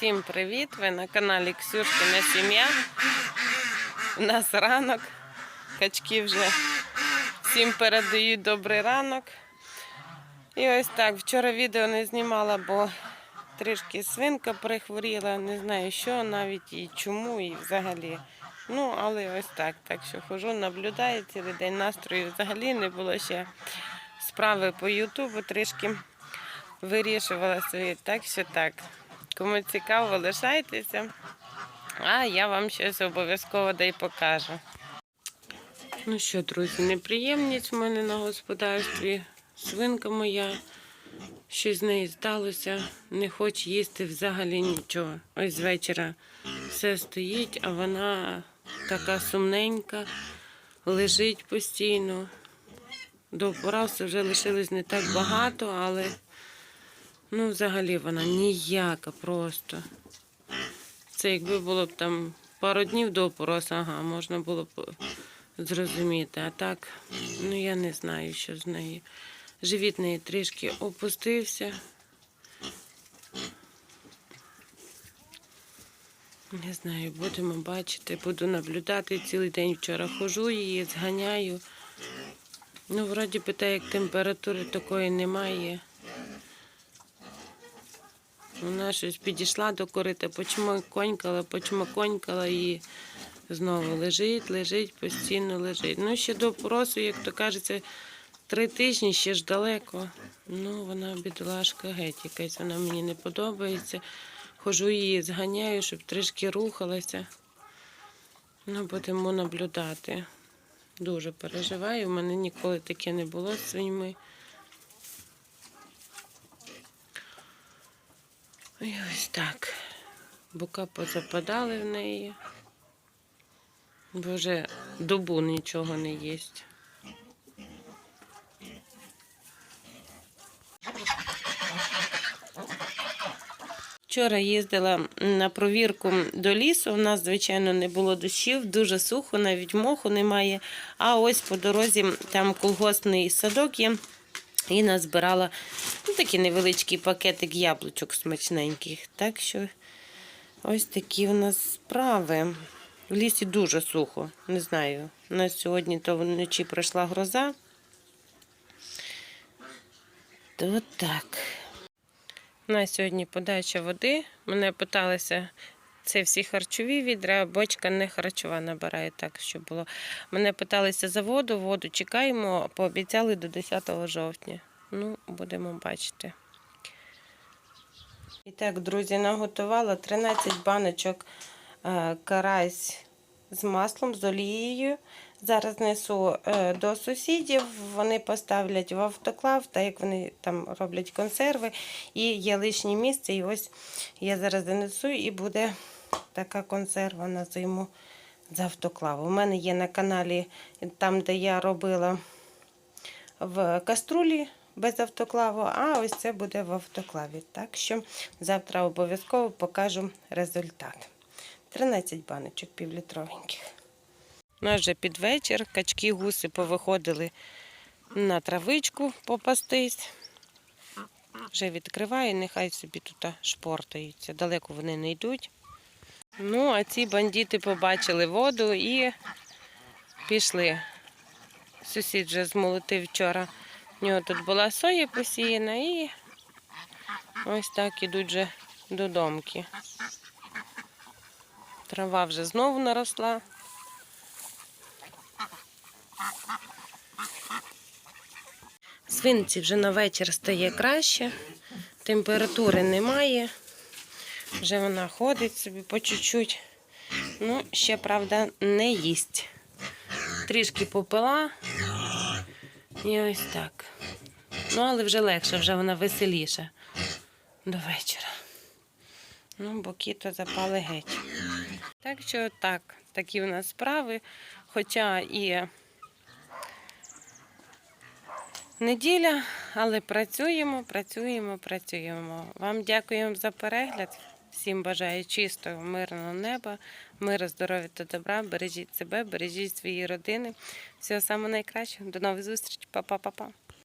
Всім привіт! Ви на каналі Ксюшкина сім'я. У нас ранок. Качки вже всім передають добрий ранок. І ось так. Вчора відео не знімала, бо трішки свинка прихворіла, не знаю що навіть і чому, і взагалі. Ну, але ось так. Так що хожу, наблюдаю цілий день настрою взагалі не було ще справи по Ютубу, трішки вирішувала свої. Так що так. Кому цікаво, лишайтеся. А я вам щось обов'язково дай покажу. Ну що, друзі, неприємність в мене на господарстві. Свинка моя, щось з неї сталося, не хоче їсти взагалі нічого. Ось з вечора все стоїть, а вона така сумненька, лежить постійно. До порався вже лишилось не так багато, але ну, взагалі вона ніяка просто. Це якби було б там пару днів до опоросу, ага, можна було б зрозуміти. А так, ну я не знаю, що з нею. Живіт неї трішки опустився. Не знаю, будемо бачити, буду наблюдати цілий день. Вчора хожу її, зганяю. Ну, вроді би, як температури такої немає. Вона щось підійшла до корита, почмаконькала, почмаконькала і знову лежить, лежить, постійно лежить. Ну, ще до поросу, як то кажеться, три тижні ще ж далеко. Ну, вона бідолашка геть якась, вона мені не подобається. Хожу її, зганяю, щоб трішки рухалася. Ну, будемо наблюдати. Дуже переживаю. У мене ніколи таке не було з свиньми. І ось так. Бока позападали в неї. Бо вже добу нічого не їсть. Вчора їздила на провірку до лісу. У нас, звичайно, не було дощів, дуже сухо, навіть моху немає. А ось по дорозі там колгоспний садок є. І назбирала ну, такий невеличкий пакетик яблучок смачненьких. Так що ось такі у нас справи. В лісі дуже сухо. Не знаю. У нас сьогодні то вночі пройшла гроза. То так. У сьогодні подача води. Мене питалися, це всі харчові відра, бочка не харчова набирає так, щоб було. Мене питалися за воду, воду чекаємо, пообіцяли до 10 жовтня. Ну, будемо бачити. І так, друзі, наготувала 13 баночок е, карась з маслом, з олією. Зараз несу е, до сусідів, вони поставлять в автоклав, так як вони там роблять консерви, і є лишнє місце. І ось я зараз занесу, і буде така консерва на зиму з автоклаву. У мене є на каналі, там, де я робила в каструлі без автоклаву, а ось це буде в автоклаві. Так що завтра обов'язково покажу результат. 13 баночок півлітровеньких. У нас вже під вечір качки гуси повиходили на травичку попастись. Вже відкриваю, нехай собі тут шпортаються. Далеко вони не йдуть. Ну, а ці бандити побачили воду і пішли. Сусід вже змолотив вчора. У нього тут була соя посіяна і ось так ідуть вже додомки. Трава вже знову наросла. Свинці вже на вечір стає краще, температури немає. Вже вона ходить собі по чуть-чуть. Ну, ще, правда, не їсть. Трішки попила. І ось так. Ну, але вже легше, вже вона веселіша до вечора. Ну, боки то запали геть. Так що так, такі в нас справи. Хоча і неділя, але працюємо, працюємо, працюємо. Вам дякуємо за перегляд. Всім бажаю чистого, мирного неба, миру, здоров'я та добра. Бережіть себе, бережіть свої родини. Всього самого найкращого. До нових зустрічей. Па-па-па-па.